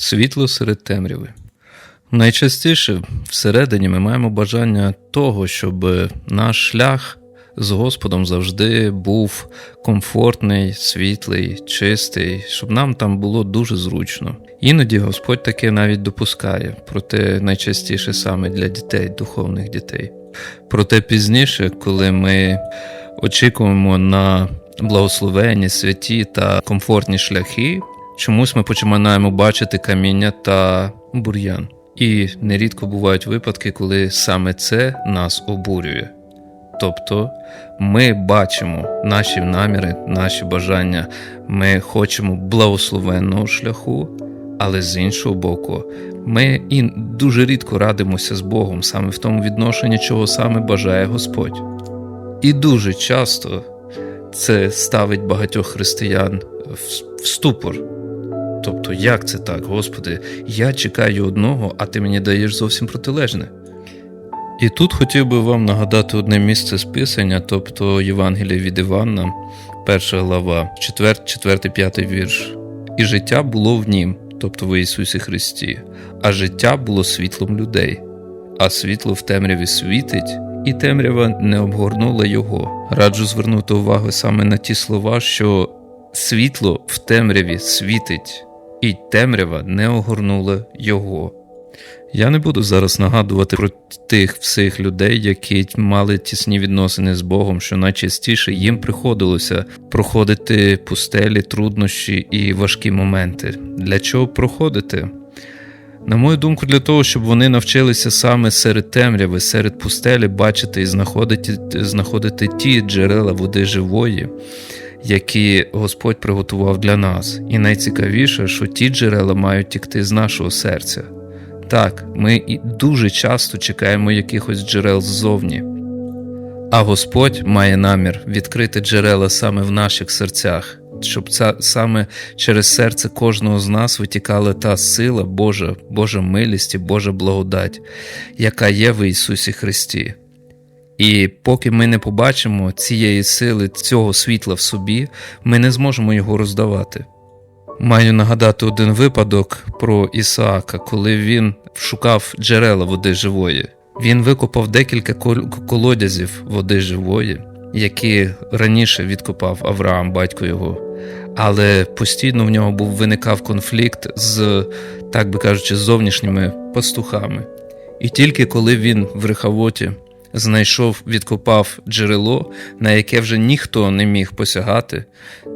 Світло серед темряви. Найчастіше всередині ми маємо бажання того, щоб наш шлях з Господом завжди був комфортний, світлий, чистий, щоб нам там було дуже зручно. Іноді Господь таке навіть допускає, проте найчастіше саме для дітей, духовних дітей. Проте пізніше, коли ми очікуємо на благословенні, святі та комфортні шляхи, чомусь ми починаємо бачити каміння та бур'ян. І нерідко бувають випадки, коли саме це нас обурює. Тобто ми бачимо наші наміри, наші бажання, ми хочемо благословенного шляху, але з іншого боку, ми і дуже рідко радимося з Богом саме в тому відношенні, чого саме бажає Господь. І дуже часто це ставить багатьох християн в ступор. Тобто, як це так, Господи, я чекаю одного, а ти мені даєш зовсім протилежне. І тут хотів би вам нагадати одне місце з Писання, тобто Євангелія від Івана, перша глава, 4, 4, 5 вірш. І життя було в нім, тобто в Ісусі Христі, а життя було світлом людей, а світло в темряві світить, і темрява не обгорнула його. Раджу звернути увагу саме на ті слова, що світло в темряві світить, і темрява не огорнула його. Я не буду зараз нагадувати про тих всіх людей, які мали тісні відносини з Богом, що найчастіше їм приходилося проходити пустелі, труднощі і важкі моменти. Для чого проходити? На мою думку, для того, щоб вони навчилися саме серед темряви, серед пустелі бачити і знаходити, знаходити ті джерела води живої, які Господь приготував для нас. І найцікавіше, що ті джерела мають тікти з нашого серця. Так, ми дуже часто чекаємо якихось джерел ззовні, а Господь має намір відкрити джерела саме в наших серцях, щоб це саме через серце кожного з нас витікала та сила Божа, Божа милість і Божа благодать, яка є в Ісусі Христі. І поки ми не побачимо цієї сили, цього світла в собі, ми не зможемо його роздавати. Маю нагадати один випадок про Ісаака, коли він шукав джерела води живої. Він викопав декілька колодязів води живої, які раніше відкопав Авраам, батько його. Але постійно в нього був виникав конфлікт з, так би кажучи, зовнішніми пастухами. І тільки коли він в Рехавоті знайшов, відкопав джерело, на яке вже ніхто не міг посягати,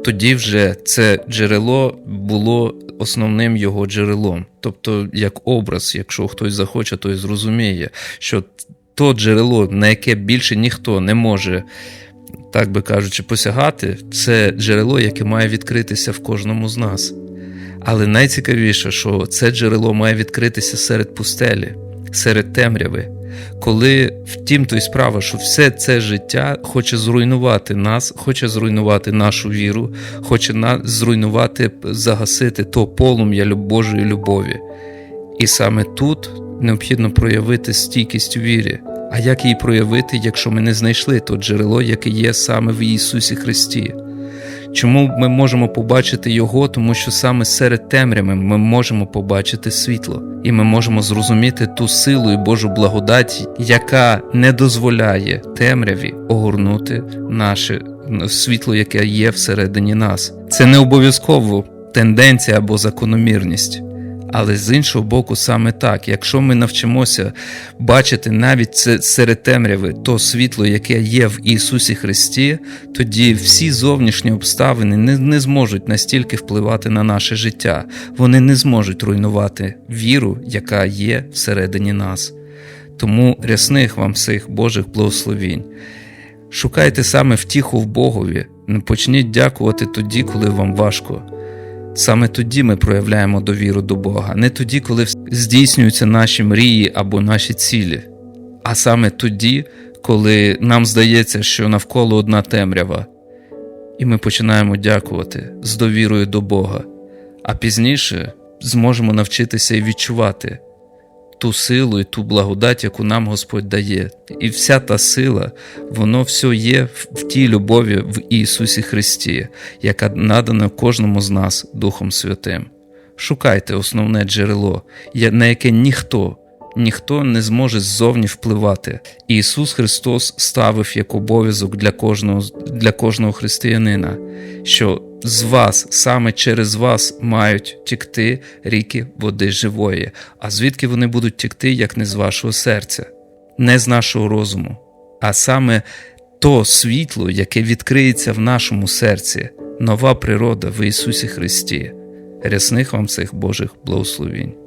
тоді вже це джерело було основним його джерелом. Тобто, як образ, якщо хтось захоче, той зрозуміє, що то джерело, на яке більше ніхто не може. Так би кажучи, посягати, це джерело, яке має відкритися в кожному з нас. Але найцікавіше, що це джерело має відкритися серед пустелі, серед темряви, коли втім то й справа, що все це життя хоче зруйнувати нас, хоче зруйнувати нашу віру, хоче нас зруйнувати, загасити то полум'я Божої любові. І саме тут необхідно проявити стійкість у вірі. А як її проявити, якщо ми не знайшли то джерело, яке є саме в Ісусі Христі? Чому ми можемо побачити Його? Тому що саме серед темряви ми можемо побачити світло, і ми можемо зрозуміти ту силу і Божу благодать, яка не дозволяє темряві огорнути наше світло, яке є всередині нас. Це не обов'язково тенденція або закономірність. Але з іншого боку, саме так, якщо ми навчимося бачити навіть серед темряви то світло, яке є в Ісусі Христі, тоді всі зовнішні обставини не, не зможуть настільки впливати на наше життя, вони не зможуть руйнувати віру, яка є всередині нас. Тому рясних вам всіх Божих благословінь. Шукайте саме втіху в Богові, почніть дякувати тоді, коли вам важко. Саме тоді ми проявляємо довіру до Бога, не тоді, коли здійснюються наші мрії або наші цілі, а саме тоді, коли нам здається, що навколо одна темрява, і ми починаємо дякувати з довірою до Бога, а пізніше зможемо навчитися і відчувати ту силу і ту благодать, яку нам Господь дає. І вся та сила, воно все є в тій любові в Ісусі Христі, яка надана кожному з нас Духом Святим. Шукайте основне джерело, на яке ніхто, ніхто не зможе ззовні впливати. Ісус Христос ставив як обов'язок для кожного, для кожного християнина, що з вас, саме через вас, мають тікти ріки води живої. А звідки вони будуть тікти, як не з вашого серця, не з нашого розуму, а саме то світло, яке відкриється в нашому серці, нова природа в Ісусі Христі. Рясних вам цих Божих благословінь.